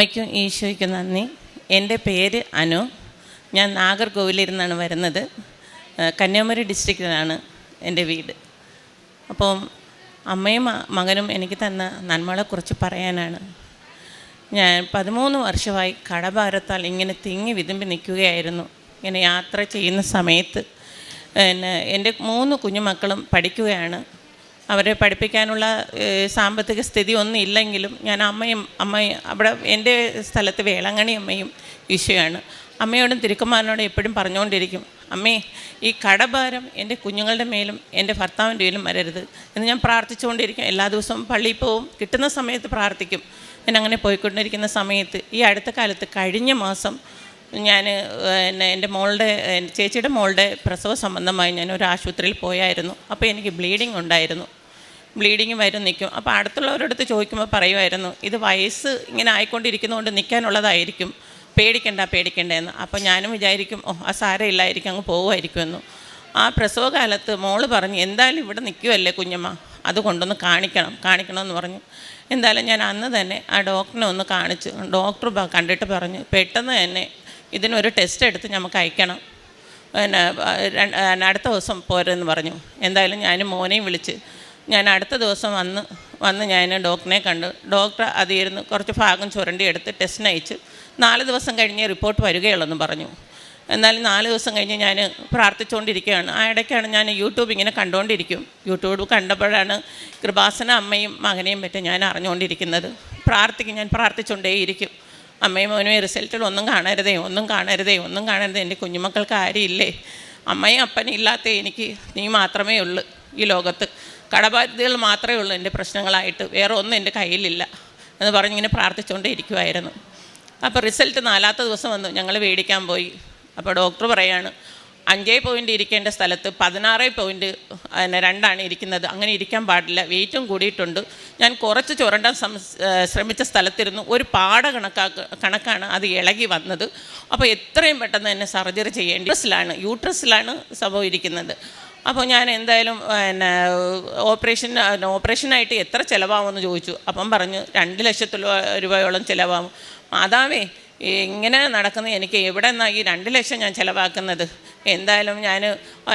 അമ്മയ്ക്കും ഈശോയ്ക്കും നന്ദി. എന്റെ പേര് അനു. ഞാൻ നാഗർകോവിലിരുന്നാണ് വരുന്നത്. ഏഹ് കന്യാകുമാരി ഡിസ്ട്രിക്റ്റിലാണ് എന്റെ വീട്. അപ്പം അമ്മയും മകനും എനിക്ക് തന്ന നന്മകളെക്കുറിച്ച് പറയാനാണ്. ഞാൻ പതിമൂന്ന് വർഷമായി കടഭാരത്താൽ ഇങ്ങനെ തിങ്ങി വിതുമ്പി നിൽക്കുകയായിരുന്നു. ഇങ്ങനെ യാത്ര ചെയ്യുന്ന സമയത്ത് പിന്നെ എന്റെ മൂന്ന് കുഞ്ഞുമക്കളും പഠിക്കുകയാണ്. അവരെ പഠിപ്പിക്കാനുള്ള സാമ്പത്തിക സ്ഥിതി ഒന്നും ഇല്ലെങ്കിലും ഞാൻ അമ്മയും അമ്മയും അവിടെ എന്റെ സ്ഥലത്ത് വേളങ്ങണി അമ്മയും ഈശോയാണ്. അമ്മയോടും തിരുക്കുമാരനോടും എപ്പോഴും പറഞ്ഞുകൊണ്ടിരിക്കും അമ്മേ ഈ കടഭാരം എന്റെ കുഞ്ഞുങ്ങളുടെ മേലും എന്റെ ഭർത്താവിന്റെ മേലും വരരുത് എന്ന് ഞാൻ പ്രാർത്ഥിച്ചുകൊണ്ടിരിക്കും. എല്ലാ ദിവസവും പള്ളിയിൽ പോവും കിട്ടുന്ന സമയത്ത് പ്രാർത്ഥിക്കും. ഞാൻ അങ്ങനെ പോയിക്കൊണ്ടിരിക്കുന്ന സമയത്ത് ഈ അടുത്ത കാലത്ത് കഴിഞ്ഞ മാസം ഞാൻ എന്നെ എന്റെ മോളുടെ ചേച്ചിയുടെ മോളുടെ പ്രസവ സംബന്ധമായി ഞാൻ ഒരു ആശുപത്രിയിൽ പോയായിരുന്നു. അപ്പോൾ എനിക്ക് ബ്ലീഡിങ് ഉണ്ടായിരുന്നു. ബ്ലീഡിങ് വരും നിൽക്കും. അപ്പോൾ അടുത്തുള്ളവരടുത്ത് ചോദിക്കുമ്പോൾ പറയുമായിരുന്നു ഇത് വയസ്സ് ഇങ്ങനെ ആയിക്കൊണ്ടിരിക്കുന്നതുകൊണ്ട് നിൽക്കാനുള്ളതായിരിക്കും. പേടിക്കണ്ട പേടിക്കണ്ട എന്ന് അപ്പോൾ ഞാനും വിചാരിക്കും ഓ ആ സാരമില്ലായിരിക്കും അങ്ങ് പോകുമായിരിക്കുമെന്നു ആ പ്രസവകാലത്ത് മോൾ പറഞ്ഞു എന്തായാലും ഇവിടെ നിൽക്കുമല്ലേ കുഞ്ഞമ്മ? അത് കൊണ്ടൊന്ന് കാണിക്കണം കാണിക്കണമെന്ന് പറഞ്ഞു. എന്തായാലും ഞാൻ അന്ന് തന്നെ ആ ഡോക്ടറിനെ ഒന്ന് കാണിച്ച് ഡോക്ടർ കണ്ടിട്ട് പറഞ്ഞു പെട്ടെന്ന് തന്നെ ഇതിനൊരു ടെസ്റ്റ് എടുത്ത് നമുക്ക് അയക്കണം. പിന്നെ അടുത്ത ദിവസം പോരെന്ന് പറഞ്ഞു. എന്തായാലും ഞാനും മോനെയും വിളിച്ച് ഞാൻ അടുത്ത ദിവസം വന്ന് വന്ന് ഞാൻ ഡോക്ടറിനെ കണ്ട്. ഡോക്ടർ അതിരുന്ന് കുറച്ച് ഭാഗം ചുരണ്ടി എടുത്ത് ടെസ്റ്റിന് അയച്ച് നാല് ദിവസം കഴിഞ്ഞ് റിപ്പോർട്ട് വരികയുള്ളെന്ന് പറഞ്ഞു. എന്നാൽ നാല് ദിവസം കഴിഞ്ഞ് ഞാൻ പ്രാർത്ഥിച്ചുകൊണ്ടിരിക്കുകയാണ് ആ ഇടയ്ക്കാണ് ഞാൻ യൂട്യൂബ് ഇങ്ങനെ കണ്ടുകൊണ്ടിരിക്കും യൂട്യൂബ് കണ്ടപ്പോഴാണ് കൃപാസന അമ്മയും മകനെയും പറ്റി ഞാൻ അറിഞ്ഞുകൊണ്ടിരിക്കുന്നത് പ്രാർത്ഥിക്കും ഞാൻ പ്രാർത്ഥിച്ചുകൊണ്ടേയിരിക്കും അമ്മയും മോനും റിസൾട്ടിൽ ഒന്നും കാണരുതേ ഒന്നും കാണരുതേ ഒന്നും കാണരുതേ. എന്റെ കുഞ്ഞുമക്കൾക്ക് ആരും ഇല്ലേ അമ്മയും അപ്പനും ഇല്ലാത്ത എനിക്ക് നീ മാത്രമേ ഉള്ളൂ. ഈ ലോകത്ത്. കടബാധ്യതകൾ മാത്രമേ ഉള്ളൂ എന്റെ പ്രശ്നങ്ങളായിട്ട്. വേറെ ഒന്നും എന്റെ കയ്യിലില്ല എന്ന് പറഞ്ഞ് ഇങ്ങനെ പ്രാർത്ഥിച്ചുകൊണ്ടേ ഇരിക്കുമായിരുന്നു അപ്പോൾ റിസൾട്ട് നാലാമത്തെ ദിവസം വന്നു. ഞങ്ങൾ മേടിക്കാൻ പോയി. അപ്പോൾ ഡോക്ടർ പറയാണ് അഞ്ചേ പോയിന്റ് ഇരിക്കേണ്ട സ്ഥലത്ത് പതിനാറ് പോയിന്റ് പിന്നെ രണ്ടാണ് ഇരിക്കുന്നത്. അങ്ങനെ ഇരിക്കാൻ പാടില്ല. വെയിറ്റും കൂടിയിട്ടുണ്ട്. ഞാൻ കുറച്ച് ചുരണ്ടാൻ ശ്രമിച്ച സ്ഥലത്തിരുന്നു. ഒരു പാട കണക്കാക്ക കണക്കാണ് അത് ഇളകി വന്നത്. അപ്പോൾ എത്രയും പെട്ടെന്ന് തന്നെ സർജറി ചെയ്യേണ്ടി യൂട്രസിലാണ് യൂട്രസിലാണ് സംഭവം ഇരിക്കുന്നത്. അപ്പോൾ ഞാൻ എന്തായാലും പിന്നെ ഓപ്പറേഷൻ ഓപ്പറേഷനായിട്ട് എത്ര ചിലവാകുമെന്ന് ചോദിച്ചു. അപ്പം പറഞ്ഞു രണ്ട് ലക്ഷത്തിലോ രൂപയോളം ചിലവാകും മാതാവേ ഇങ്ങനെ നടക്കുന്നത് എനിക്ക് എവിടെ നിന്നാണ് ഈ രണ്ട് ലക്ഷം ഞാൻ ചിലവാക്കുന്നത്? എന്തായാലും ഞാൻ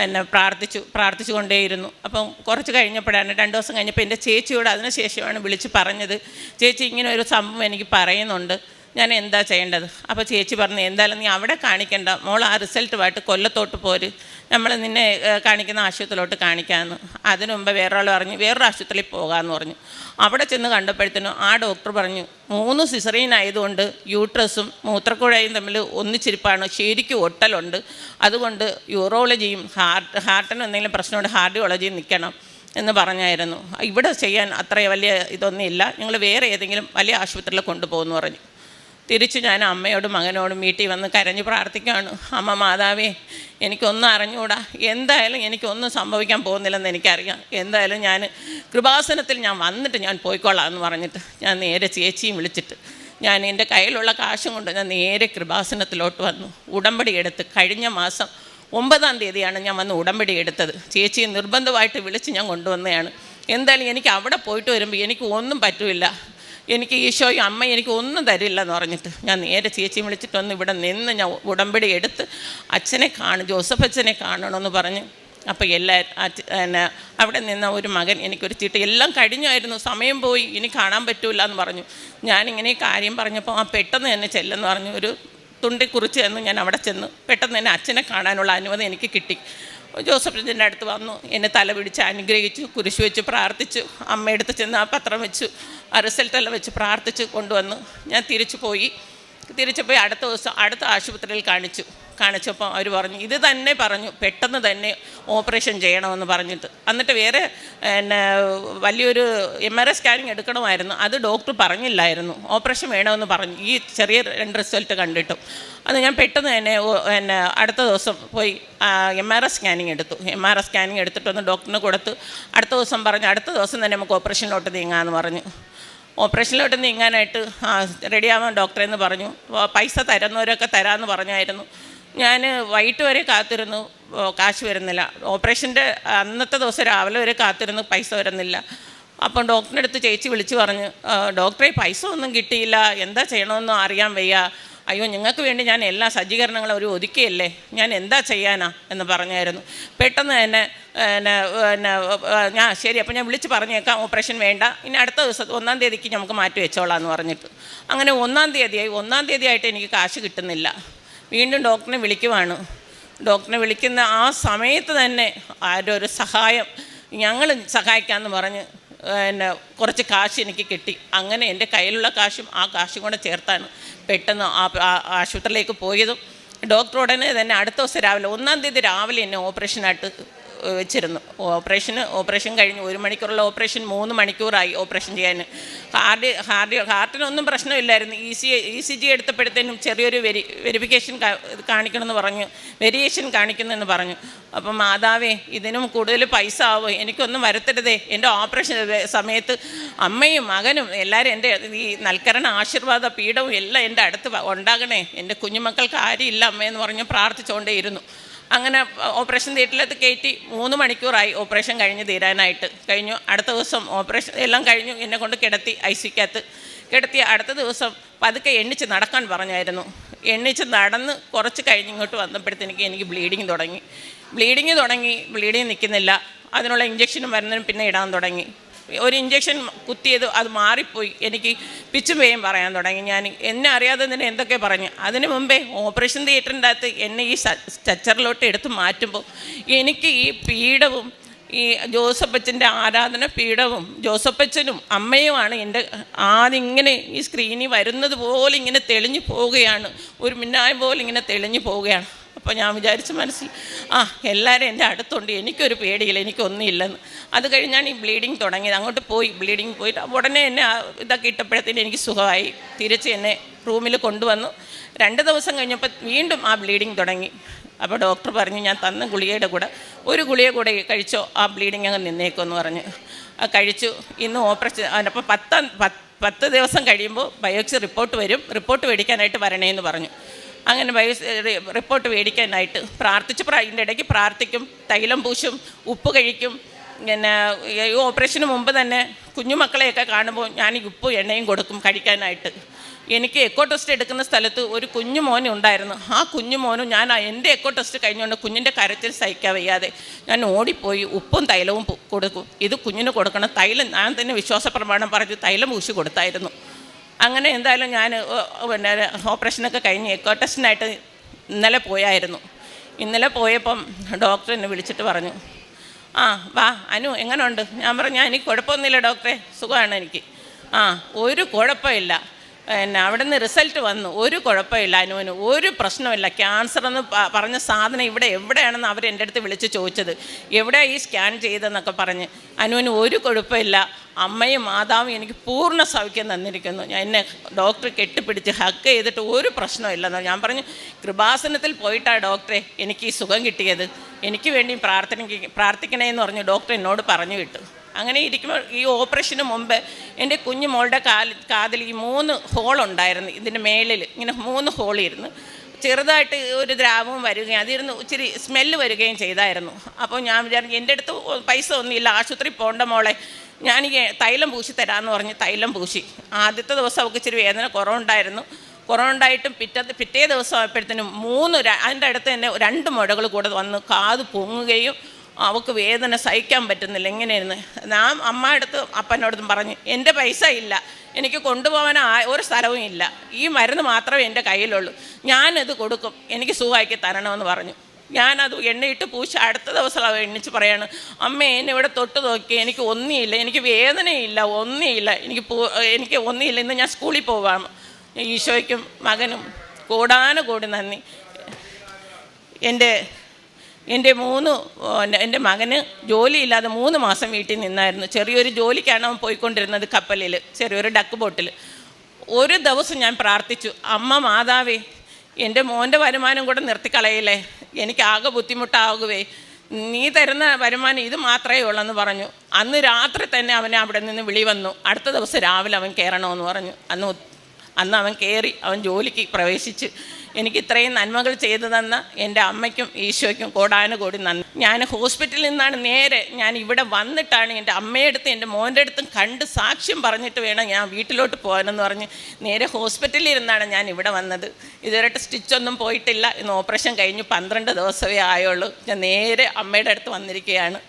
എന്നെ പ്രാർത്ഥിച്ചു പ്രാർത്ഥിച്ചു കൊണ്ടേയിരുന്നു. അപ്പം കുറച്ച് കഴിഞ്ഞപ്പോഴാണ് രണ്ട് ദിവസം കഴിഞ്ഞപ്പോൾ എന്റെ ചേച്ചിയോട് അതിനുശേഷമാണ് വിളിച്ച് പറഞ്ഞത്. ചേച്ചി ഇങ്ങനെ ഒരു സംഭവം എനിക്ക് പറയുന്നുണ്ട്. ഞാൻ എന്താ ചെയ്യേണ്ടത്? അപ്പോൾ ചേച്ചി പറഞ്ഞു എന്തായാലും നീ അവിടെ കാണിക്കേണ്ട. മോൾ ആ റിസൾട്ടുമായിട്ട് കൊല്ലത്തോട്ട് പോര്. നമ്മൾ നിന്നെ കാണിക്കുന്ന ആശുപത്രിയിലോട്ട് കാണിക്കാമെന്ന് അതിനു മുമ്പ് വേറൊരാൾ പറഞ്ഞു വേറൊരു ആശുപത്രിയിൽ പോകാമെന്ന് പറഞ്ഞു. അവിടെ ചെന്ന് കണ്ടപ്പോഴത്തേനും ആ ഡോക്ടർ പറഞ്ഞു മൂന്ന് സിസറീൻ ആയതുകൊണ്ട് യൂട്രസും മൂത്രക്കുഴയും തമ്മിൽ ഒന്നിച്ചിരിപ്പാണ്. ശരിക്കും ഒട്ടലുണ്ട്. അതുകൊണ്ട് യൂറോളജിയും ഹാർട്ട് ഹാർട്ടിന് എന്തെങ്കിലും പ്രശ്നമുണ്ട് ഹാർഡിയോളജിയും നിൽക്കണം. എന്ന് പറഞ്ഞായിരുന്നു. ഇവിടെ ചെയ്യാൻ അത്ര വലിയ ഇതൊന്നുമില്ല. ഞങ്ങൾ വേറെ ഏതെങ്കിലും വലിയ ആശുപത്രിയിൽ കൊണ്ടുപോകുമെന്ന് പറഞ്ഞു. തിരിച്ച് ഞാൻ അമ്മയോടും മകനോടും വീട്ടിൽ വന്ന് കരഞ്ഞ് പ്രാർത്ഥിക്കുകയാണ്. അമ്മ മാതാവേ എനിക്കൊന്നും അറിഞ്ഞുകൂടാ എന്തായാലും എനിക്കൊന്നും സംഭവിക്കാൻ പോകുന്നില്ലെന്ന് എനിക്കറിയാം. എന്തായാലും ഞാൻ കൃപാസനത്തിൽ ഞാൻ വന്നിട്ട് ഞാൻ പോയിക്കൊള്ളാം എന്ന് പറഞ്ഞിട്ട് ഞാൻ നേരെ ചേച്ചിയും വിളിച്ചിട്ട് ഞാൻ എന്റെ കയ്യിലുള്ള കാശും കൊണ്ട് ഞാൻ നേരെ കൃപാസനത്തിലോട്ട് വന്നു. ഉടമ്പടി എടുത്ത് കഴിഞ്ഞ മാസം ഒമ്പതാം തീയതിയാണ് ഞാൻ വന്ന് ഉടമ്പടി എടുത്തത്. ചേച്ചിയെ നിർബന്ധമായിട്ട് വിളിച്ച് ഞാൻ കൊണ്ടുവന്നതാണ്. എന്തായാലും എനിക്ക് അവിടെ പോയിട്ട് വരുമ്പോൾ എനിക്ക് ഒന്നും പറ്റില്ല. എനിക്ക് ഈശോയും അമ്മ എനിക്ക് ഒന്നും തരില്ല എന്ന് പറഞ്ഞിട്ട് ഞാൻ നേരെ ചേച്ചി വിളിച്ചിട്ടൊന്ന് ഇവിടെ നിന്ന് ഞാൻ ഉടമ്പടി എടുത്ത് അച്ഛനെ കാണും ജോസഫ് അച്ഛനെ കാണണമെന്ന് പറഞ്ഞ് അപ്പോൾ എല്ലാ പിന്നെ അവിടെ നിന്ന ഒരു മകൻ എനിക്കൊരു ചീട്ട് എല്ലാം കഴിഞ്ഞായിരുന്നു സമയം പോയി ഇനി കാണാൻ പറ്റൂല എന്ന് പറഞ്ഞു. ഞാനിങ്ങനെ ഈ കാര്യം പറഞ്ഞപ്പോൾ ആ പെട്ടെന്ന് തന്നെ ചെല്ലെന്ന് പറഞ്ഞു ഒരു തുണ്ടി കുറിച്ച് ചെന്ന് ഞാൻ അവിടെ ചെന്ന് പെട്ടെന്ന് തന്നെ അച്ഛനെ കാണാനുള്ള അനുമതി എനിക്ക് കിട്ടി. ജോസഫ് അച്ഛന്റെ അടുത്ത് വന്നു. എന്നെ തല പിടിച്ച് അനുഗ്രഹിച്ചു കുരിശ് വെച്ച് പ്രാർത്ഥിച്ചു. അമ്മയെടുത്ത് ചെന്ന് ആ പത്രം വെച്ചു. ആ റിസൾട്ടെല്ലാം വെച്ച് പ്രാർത്ഥിച്ച് കൊണ്ടുവന്നു ഞാൻ തിരിച്ചു പോയി. തിരിച്ചു പോയി അടുത്ത ദിവസം അടുത്ത ആശുപത്രിയിൽ കാണിച്ചു. കാണിച്ചപ്പോൾ അവർ പറഞ്ഞു ഇത് തന്നെ പറഞ്ഞു പെട്ടെന്ന് തന്നെ ഓപ്പറേഷൻ ചെയ്യണമെന്ന് പറഞ്ഞിട്ട്. എന്നിട്ട് വേറെ പിന്നെ വലിയൊരു എം ആർ ഐ സ്കാനിങ് എടുക്കണമായിരുന്നു. അത് ഡോക്ടർ പറഞ്ഞില്ലായിരുന്നു. ഓപ്പറേഷൻ വേണമെന്ന് പറഞ്ഞു. ഈ ചെറിയ രണ്ട് റിസൾട്ട് കണ്ടിട്ടും. അത് ഞാൻ പെട്ടെന്ന് തന്നെ എന്നെ അടുത്ത ദിവസം പോയി എം ആർ ഐ സ്കാനിങ് എടുത്തു. എം ആർ ഐ സ്കാനിങ് എടുത്തിട്ട് വന്ന് ഡോക്ടറിന് കൊടുത്ത് അടുത്ത ദിവസം പറഞ്ഞു അടുത്ത ദിവസം തന്നെ നമുക്ക് ഓപ്പറേഷനിലോട്ട് നീങ്ങാമെന്ന് പറഞ്ഞു. ഓപ്പറേഷനിലോട്ട് നീങ്ങാനായിട്ട് റെഡിയാവാൻ ഡോക്ടറെന്ന് പറഞ്ഞു. പൈസ തരുന്നവരൊക്കെ തരാമെന്ന് പറഞ്ഞായിരുന്നു. ഞാൻ വൈകിട്ട് വരെ കാത്തിരുന്നു കാശ് വരുന്നില്ല. ഓപ്പറേഷന്റെ അന്നത്തെ ദിവസം രാവിലെ വരെ കാത്തിരുന്നു പൈസ വരുന്നില്ല. അപ്പം ഡോക്ടറിന്റെ അടുത്ത് ചേച്ചി വിളിച്ച് പറഞ്ഞു ഡോക്ടറെ പൈസ ഒന്നും കിട്ടിയില്ല എന്താ ചെയ്യണമെന്നും അറിയാൻ വയ്യ. അയ്യോ നിങ്ങൾക്ക് വേണ്ടി ഞാൻ എല്ലാ സജ്ജീകരണങ്ങളും ഒരു ഒതുക്കിയല്ലേ? ഞാൻ എന്താ ചെയ്യാനാ എന്ന് പറഞ്ഞായിരുന്നു. പെട്ടെന്ന് തന്നെ പിന്നെ ഞാൻ ശരി അപ്പോൾ ഞാൻ വിളിച്ച് പറഞ്ഞേക്കാം ഓപ്പറേഷൻ വേണ്ട. ഇനി അടുത്ത ദിവസം ഒന്നാം തീയതിക്ക് നമുക്ക് മാറ്റി വെച്ചോളാം എന്ന് പറഞ്ഞിട്ട്. അങ്ങനെ ഒന്നാം തീയതിയായി ഒന്നാം തീയതി ആയിട്ട് എനിക്ക് കാശ് കിട്ടുന്നില്ല. വീണ്ടും ഡോക്ടറിനെ വിളിക്കുവാണ്. ഡോക്ടറിനെ വിളിക്കുന്ന ആ സമയത്ത് തന്നെ ആരോ ഒരു സഹായം ഞങ്ങൾ സഹായിക്കാമെന്ന് പറഞ്ഞ് പിന്നെ കുറച്ച് കാശ് എനിക്ക് കിട്ടി. അങ്ങനെ എന്റെ കയ്യിലുള്ള കാശും ആ കാശും കൂടെ ചേർത്താണ് പെട്ടെന്ന് ആ- ആശുപത്രിയിലേക്ക് പോയതും. ഡോക്ടർ ഉടനെ തന്നെ അടുത്ത ദിവസം രാവിലെ ഒന്നാം തീയതി രാവിലെ എന്നെ ഓപ്പറേഷനായിട്ട് വെച്ചിരുന്നു. ഓപ്പറേഷന് ഓപ്പറേഷൻ കഴിഞ്ഞ് ഒരു മണിക്കൂറുള്ള ഓപ്പറേഷൻ മൂന്ന് മണിക്കൂറായി ഓപ്പറേഷൻ ചെയ്യാൻ. ഹാർഡ് ഹാർഡ് ഹാർട്ടിനൊന്നും പ്രശ്നമില്ലായിരുന്നു. E C E C G എടുത്തപ്പോഴത്തേനും ചെറിയൊരു വെരി വെരിഫിക്കേഷൻ കാണിക്കണമെന്ന് പറഞ്ഞു. വെരിയേഷൻ കാണിക്കുന്നെന്ന് പറഞ്ഞു. അപ്പം മാതാവേ ഇതിനും കൂടുതൽ പൈസ ആവോ? എനിക്കൊന്നും വരുത്തരുതേ. എന്റെ ഓപ്പറേഷൻ സമയത്ത് അമ്മയും മകനും എല്ലാവരും എന്റെ ഈ നൽകരണ ആശീർവാദ പീഠവും എല്ലാം എന്റെ അടുത്ത് ഉണ്ടാകണേ. എന്റെ കുഞ്ഞുമക്കൾക്ക് ആരും ഇല്ല അമ്മയെന്ന് പറഞ്ഞ് പ്രാർത്ഥിച്ചുകൊണ്ടേയിരുന്നു. അങ്ങനെ ഓപ്പറേഷൻ തിയേറ്ററിലത്ത് കയറ്റി മൂന്ന് മണിക്കൂറായി ഓപ്പറേഷൻ കഴിഞ്ഞ് തീരാനായിട്ട്. കഴിഞ്ഞു. അടുത്ത ദിവസം ഓപ്പറേഷൻ എല്ലാം കഴിഞ്ഞു. എന്നെ കൊണ്ട് കിടത്തി ഐ സിക്കകത്ത് കിടത്തി അടുത്ത ദിവസം പതുക്കെ എണ്ണിച്ച് നടക്കാൻ പറഞ്ഞായിരുന്നു. എണ്ണിച്ച് നടന്ന് കുറച്ച് കഴിഞ്ഞ് ഇങ്ങോട്ട് വന്നപ്പോഴത്തേക്ക് എനിക്ക് ബ്ലീഡിങ് തുടങ്ങി. ബ്ലീഡിങ് തുടങ്ങി. ബ്ലീഡിങ് നിൽക്കുന്നില്ല. അതിനുള്ള ഇഞ്ചക്ഷനും മരുന്നിനും പിന്നെ ഇടാൻ തുടങ്ങി. ഒരു ഇഞ്ചക്ഷൻ കുത്തിയത് അത് മാറിപ്പോയി. എനിക്ക് പിച്ചും പറയാൻ തുടങ്ങി. ഞാൻ എന്നെ അറിയാതെ തന്നെ എന്തൊക്കെ പറഞ്ഞു. അതിന് മുമ്പേ ഓപ്പറേഷൻ തിയേറ്ററിന്റെ അകത്ത് എന്നെ ഈ സ്ട്രക്ചറിലോട്ട് എടുത്ത് മാറ്റുമ്പോൾ എനിക്ക് ഈ പീഡവും ഈ ജോസഫച്ചന്റെ ആരാധന പീഠവും ജോസഫച്ചനും അമ്മയുമാണ് എന്റെ ആദ്യം ഇങ്ങനെ ഈ സ്ക്രീനിൽ വരുന്നത് പോലെ ഇങ്ങനെ തെളിഞ്ഞു പോവുകയാണ്. ഒരു മിന്നായ പോലെ ഇങ്ങനെ തെളിഞ്ഞു പോവുകയാണ്. അപ്പോൾ ഞാൻ വിചാരിച്ച് മനസ്സിൽ ആ എല്ലാവരും എന്റെ അടുത്തുണ്ട് എനിക്കൊരു പേടിയില്ല എനിക്കൊന്നുമില്ലെന്ന്. അത് കഴിഞ്ഞാണ് ഈ ബ്ലീഡിങ് തുടങ്ങിയത്. അങ്ങോട്ട് പോയി ബ്ലീഡിങ് പോയിട്ട് ഉടനെ എന്നെ ഇതൊക്കെ ഇട്ടപ്പോഴത്തേന് എനിക്ക് സുഖമായി. തിരിച്ച് എന്നെ റൂമിൽ കൊണ്ടുവന്നു. രണ്ട് ദിവസം കഴിഞ്ഞപ്പോൾ വീണ്ടും ആ ബ്ലീഡിങ് തുടങ്ങി. അപ്പോൾ ഡോക്ടർ പറഞ്ഞു ഞാൻ തന്ന ഗുളികയുടെ കൂടെ ഒരു ഗുളിക കൂടെ കഴിച്ചോ ആ ബ്ലീഡിങ് അങ്ങ് നിന്നേക്കുമെന്ന് പറഞ്ഞു. കഴിച്ചു. ഇന്ന് ഓപ്പറേഷൻ അപ്പോൾ പത്ത് പത്ത് ദിവസം കഴിയുമ്പോൾ ബയോപ്സി റിപ്പോർട്ട് വരും. റിപ്പോർട്ട് മേടിക്കാനായിട്ട് വരണേന്ന് പറഞ്ഞു. അങ്ങനെ റിപ്പോർട്ട് മേടിക്കാനായിട്ട് പ്രാർത്ഥിച്ച്. അതിന്റെ ഇടയ്ക്ക് പ്രാർത്ഥിക്കും തൈലം പൂശും ഉപ്പ് കഴിക്കും. പിന്നെ ഈ ഓപ്പറേഷന് മുമ്പ് തന്നെ കുഞ്ഞുമക്കളെയൊക്കെ കാണുമ്പോൾ ഞാൻ ഈ ഉപ്പും എണ്ണയും കൊടുക്കും കഴിക്കാനായിട്ട്. എനിക്ക് എക്കോ ടെസ്റ്റ് എടുക്കുന്ന സ്ഥലത്ത് ഒരു കുഞ്ഞു മോനും ഉണ്ടായിരുന്നു. ആ കുഞ്ഞു മോനും ഞാൻ എന്റെ എക്കോ ടെസ്റ്റ് കഴിഞ്ഞുകൊണ്ട് കുഞ്ഞിന്റെ കരച്ചിൽ സഹിക്കാൻ വയ്യാതെ ഞാൻ ഓടിപ്പോയി ഉപ്പും തൈലവും കൊടുക്കും. ഇത് കുഞ്ഞിന് കൊടുക്കണം. തൈലം ഞാൻ തന്നെ വിശ്വാസ പ്രമാണം പറഞ്ഞ് തൈലം പൂശി കൊടുത്തായിരുന്നു. അങ്ങനെ എന്തായാലും ഞാൻ പിന്നെ ഓപ്പറേഷനൊക്കെ കഴിഞ്ഞ് എക്കോ ടെസ്റ്റിനായിട്ട് ഇന്നലെ പോയായിരുന്നു. ഇന്നലെ പോയപ്പം ഡോക്ടർ എന്നെ വിളിച്ചിട്ട് പറഞ്ഞു ആ വാ അനു എങ്ങനെയുണ്ട് ഞാൻ പറഞ്ഞു ഞാൻ എനിക്ക് കുഴപ്പമൊന്നുമില്ല ഡോക്ടറെ സുഖമാണ് എനിക്ക്. ആ ഒരു കുഴപ്പമില്ല. പിന്നെ നിന്ന് റിസൾട്ട് വന്നു. ഒരു കുഴപ്പമില്ല അനുവിന്. ഒരു പ്രശ്നമില്ല. ക്യാൻസർ എന്ന് പറഞ്ഞ സാധനം ഇവിടെ എവിടെയാണെന്ന് അവർ എന്റെ അടുത്ത് വിളിച്ച് ചോദിച്ചത്. എവിടെയാണ് ഈ സ്കാൻ ചെയ്തതെന്നൊക്കെ പറഞ്ഞ്. അനുവിന് ഒരു കുഴപ്പമില്ല. അമ്മയും മാതാവും എനിക്ക് പൂർണ സൗഖ്യം തന്നിരിക്കുന്നു. ഞാൻ എന്നെ ഡോക്ടർ കെട്ടിപ്പിടിച്ച് ഹക്ക് ചെയ്തിട്ട് ഒരു പ്രശ്നമില്ലെന്ന് ഞാൻ പറഞ്ഞു കൃപാസനത്തിൽ പോയിട്ടാണ് ഡോക്ടറെ എനിക്ക് ഈ സുഖം കിട്ടിയത്. എനിക്ക് വേണ്ടി പ്രാർത്ഥന പ്രാർത്ഥിക്കണേ എന്ന് പറഞ്ഞു ഡോക്ടർ എന്നോട് പറഞ്ഞു വിട്ടു. അങ്ങനെ ഇരിക്കുമ്പോൾ ഈ ഓപ്പറേഷന് മുമ്പ് എന്റെ കുഞ്ഞു മോളുടെ കാൽ കാതിൽ ഈ മൂന്ന് ഹോളുണ്ടായിരുന്നു ഇതിന്റെ മേളിൽ. ഇങ്ങനെ മൂന്ന് ഹോളിരുന്നു ചെറുതായിട്ട് ഒരു ദ്രാവകം വരികയും അതിരുന്ന് ഇച്ചിരി സ്മെല്ല് വരികയും ചെയ്തായിരുന്നു. അപ്പോൾ ഞാൻ വിചാരിച്ചു എന്റെ അടുത്ത് പൈസ ഒന്നുമില്ല ആശുപത്രി പോകേണ്ട മോളെ. ഞാൻ ഈ തൈലം പൂശി തരാമെന്ന് പറഞ്ഞ് തൈലം പൂശി. ആദ്യത്തെ ദിവസം അവൾക്ക് ഇച്ചിരി വേദന കുറവുണ്ടായിരുന്നു. കുറവുണ്ടായിട്ടും പിറ്റത്ത് പിറ്റേ ദിവസം ആയപ്പോഴത്തേനും മൂന്ന് അതിന്റെ അടുത്ത് തന്നെ രണ്ട് മുഴകൾ കൂടെ വന്ന് കാത് പൊങ്ങുകയും അവൾക്ക് വേദന സഹിക്കാൻ പറ്റുന്നില്ല. എങ്ങനെയായിരുന്നു? ഞാൻ അമ്മയടുത്ത് അപ്പനോടത്തും പറഞ്ഞു എന്റെ പൈസ ഇല്ല. എനിക്ക് കൊണ്ടുപോകാൻ ഒരു സ്ഥലവും ഇല്ല. ഈ മരുന്ന് മാത്രമേ എന്റെ കയ്യിലുള്ളൂ. ഞാനത് കൊടുക്കും. എനിക്ക് സുഖമാക്കി തരണമെന്ന് പറഞ്ഞു. ഞാനത് എണ്ണയിട്ട് പൂച്ച അടുത്ത ദിവസം അവ എണ്ണിച്ച് പറയാണ് അമ്മ എന്നെ ഇവിടെ തൊട്ട് നോക്കി എനിക്ക് ഒന്നുമില്ല എനിക്ക് വേദനയില്ല. ഒന്നുമില്ല എനിക്ക് പൂ എനിക്ക് ഒന്നുമില്ല ഇന്ന് ഞാൻ സ്കൂളിൽ പോവാം ഈശോയ്ക്കും മകനും കൂടാനും കൂടി നന്ദി. എന്റെ എന്റെ മൂന്ന് എന്റെ മകന് ജോലിയില്ലാതെ മൂന്ന് മാസം വീട്ടിൽ നിന്നായിരുന്നു. ചെറിയൊരു ജോലിക്കാണ് അവൻ പോയിക്കൊണ്ടിരുന്നത് കപ്പലിൽ ചെറിയൊരു ഡക്ക് ബോട്ടിൽ ഒരു ദിവസം ഞാൻ പ്രാർത്ഥിച്ചു അമ്മ മാതാവേ എന്റെ മോന്റെ വരുമാനം കൂടെ നിർത്തിക്കളയില്ലേ? എനിക്ക് ആകെ ബുദ്ധിമുട്ടാകുവേ. നീ തരുന്ന വരുമാനം ഇത് മാത്രമേ ഉള്ളെന്ന് പറഞ്ഞു. അന്ന് രാത്രി തന്നെ അവനെ അവിടെ നിന്ന് വിളി വന്നു. അടുത്ത ദിവസം രാവിലെ അവൻ കയറണമെന്ന് പറഞ്ഞു. അന്ന് അന്ന് അവൻ കയറി അവൻ ജോലിക്ക് പ്രവേശിച്ച് എനിക്ക് ഇത്രയും നന്മകൾ ചെയ്തു തന്ന എന്റെ അമ്മയ്ക്കും ഈശോയ്ക്കും കോടാനുകൂടി നന്ദി. ഞാൻ ഹോസ്പിറ്റലിൽ നിന്നാണ് നേരെ ഞാൻ ഇവിടെ വന്നിട്ടാണ് എന്റെ അമ്മയടുത്തും എന്റെ മോന്റെ അടുത്തും കണ്ട് സാക്ഷ്യം പറഞ്ഞിട്ട് വേണം ഞാൻ വീട്ടിലോട്ട് പോകാനെന്ന് പറഞ്ഞ് നേരെ ഹോസ്പിറ്റലിൽ ഇരുന്നാണ് ഞാൻ ഇവിടെ വന്നത്. ഇതുവരെയായിട്ട് സ്റ്റിച്ചൊന്നും പോയിട്ടില്ല. ഇന്ന് ഓപ്പറേഷൻ കഴിഞ്ഞ് പന്ത്രണ്ട് ദിവസമേ ആയുള്ളൂ. ഞാൻ നേരെ അമ്മയുടെ അടുത്ത് വന്നിരിക്കുകയാണ്.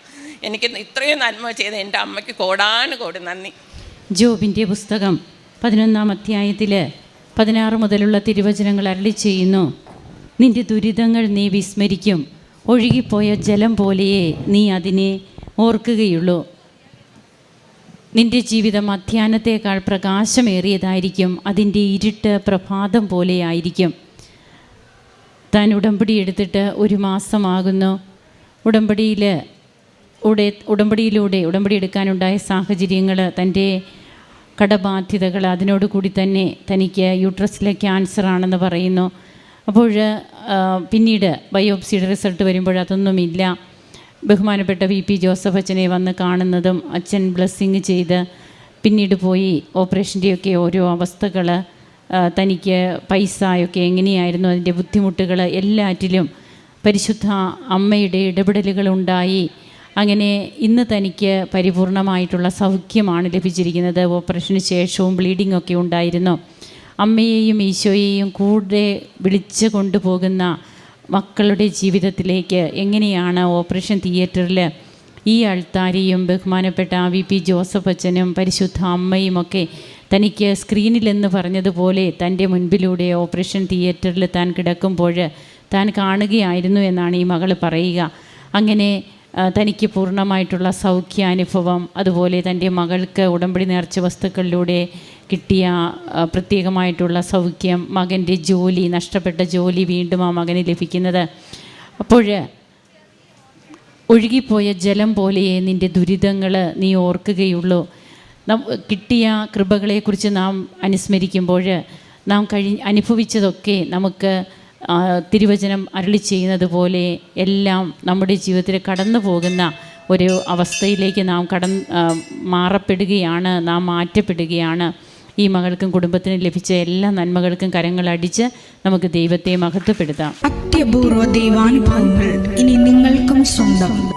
എനിക്ക് ഇത്രയും നന്മ ചെയ്ത് എന്റെ അമ്മയ്ക്ക് കോടാനുകൂടി നന്ദി. ജോബിന്റെ പുസ്തകം പതിനൊന്നാം അധ്യായത്തിൽ പതിനാറ് മുതലുള്ള തിരുവചനങ്ങൾ അരളി ചെയ്യുന്നു. നിന്റെ ദുരിതങ്ങൾ നീ വിസ്മരിക്കും. ഒഴുകിപ്പോയ ജലം പോലെയേ നീ അതിനെ ഓർക്കുകയുള്ളൂ. നിന്റെ ജീവിതം അധ്യാനത്തേക്കാൾ പ്രകാശമേറിയതായിരിക്കും. അതിന്റെ ഇരുട്ട് പ്രഭാതം പോലെയായിരിക്കും താൻ ഉടമ്പടി എടുത്തിട്ട് ഒരു മാസമാകുന്നു. ഉടമ്പടിയിൽ ഉടെ ഉടമ്പടിയിലൂടെ ഉടമ്പടി എടുക്കാനുണ്ടായ സാഹചര്യങ്ങൾ തന്റെ കടബാധ്യതകൾ അതിനോട് കൂടി തന്നെ തനിക്ക് യൂട്രസിലെ ക്യാൻസർ ആണെന്ന് പറയുന്നു. അപ്പോൾ പിന്നീട് ബയോപ്സിയുടെ റിസൾട്ട് വരുമ്പോൾ അതൊന്നുമില്ല. ബഹുമാനപ്പെട്ട വി പി ജോസഫ് അച്ഛനെ വന്ന് കാണുന്നതും അച്ഛൻ ബ്ലെസ്സിങ് ചെയ്ത് പിന്നീട് പോയി ഓപ്പറേഷന്റെയൊക്കെ ഓരോ അവസ്ഥകൾ തനിക്ക് പൈസയൊക്കെ എങ്ങനെയായിരുന്നു അതിന്റെ ബുദ്ധിമുട്ടുകൾ എല്ലാറ്റിലും പരിശുദ്ധ അമ്മയുടെ ഇടപെടലുകളുണ്ടായി. അങ്ങനെ ഇന്ന് തനിക്ക് പരിപൂർണമായിട്ടുള്ള സൗഖ്യമാണ് ലഭിച്ചിരിക്കുന്നത്. ഓപ്പറേഷന് ശേഷവും ബ്ലീഡിംഗ് ഒക്കെ ഉണ്ടായിരുന്നു. അമ്മയെയും ഈശോയെയും കൂടെ വിളിച്ച് കൊണ്ടുപോകുന്ന മക്കളുടെ ജീവിതത്തിലേക്ക് എങ്ങനെയാണ് ഓപ്പറേഷൻ തിയേറ്ററിൽ ഈ അൾത്താരിയും ബഹുമാനപ്പെട്ട വി പി ജോസഫ് അച്ഛനും പരിശുദ്ധ അമ്മയും ഒക്കെ തനിക്ക് സ്ക്രീനിലെന്ന് പറഞ്ഞതുപോലെ തന്റെ മുൻപിലൂടെ ഓപ്പറേഷൻ തിയേറ്ററിൽ താൻ കിടക്കുമ്പോൾ താൻ കാണുകയായിരുന്നു എന്നാണ് ഈ മകൾ പറയുക. അങ്ങനെ തനിക്ക് പൂർണമായിട്ടുള്ള സൗഖ്യാനുഭവം അതുപോലെ തന്റെ മകൾക്ക് ഉടമ്പടി നേർച്ച വസ്തുക്കളിലൂടെ കിട്ടിയ പ്രത്യേകമായിട്ടുള്ള സൗഖ്യം മകന്റെ ജോലി നഷ്ടപ്പെട്ട ജോലി വീണ്ടും ആ മകന് ലഭിക്കുന്നത്. അപ്പോൾ ഒഴുകിപ്പോയ ജലം പോലെയെ നിന്റെ ദുരിതങ്ങൾ നീ ഓർക്കുകയുള്ളൂ. കിട്ടിയ കൃപകളെക്കുറിച്ച് നാം അനുസ്മരിക്കുമ്പോൾ നാം കഴി അനുഭവിച്ചതൊക്കെ നമുക്ക് തിരുവചനം അരളി ചെയ്യുന്നത് പോലെ എല്ലാം നമ്മുടെ ജീവിതത്തിൽ കടന്നു പോകുന്ന ഒരു അവസ്ഥയിലേക്ക് നാം കട മാറപ്പെടുകയാണ് നാം മാറ്റപ്പെടുകയാണ്. ഈ മകൾക്കും കുടുംബത്തിനും ലഭിച്ച എല്ലാ നന്മകൾക്കും കരങ്ങൾ അടിച്ച് നമുക്ക് ദൈവത്തെ മഹത്വപ്പെടുത്താം. അത്യപൂർവ ദൈവാനുഭവങ്ങൾ ഇനി നിങ്ങൾക്കും സ്വന്തം.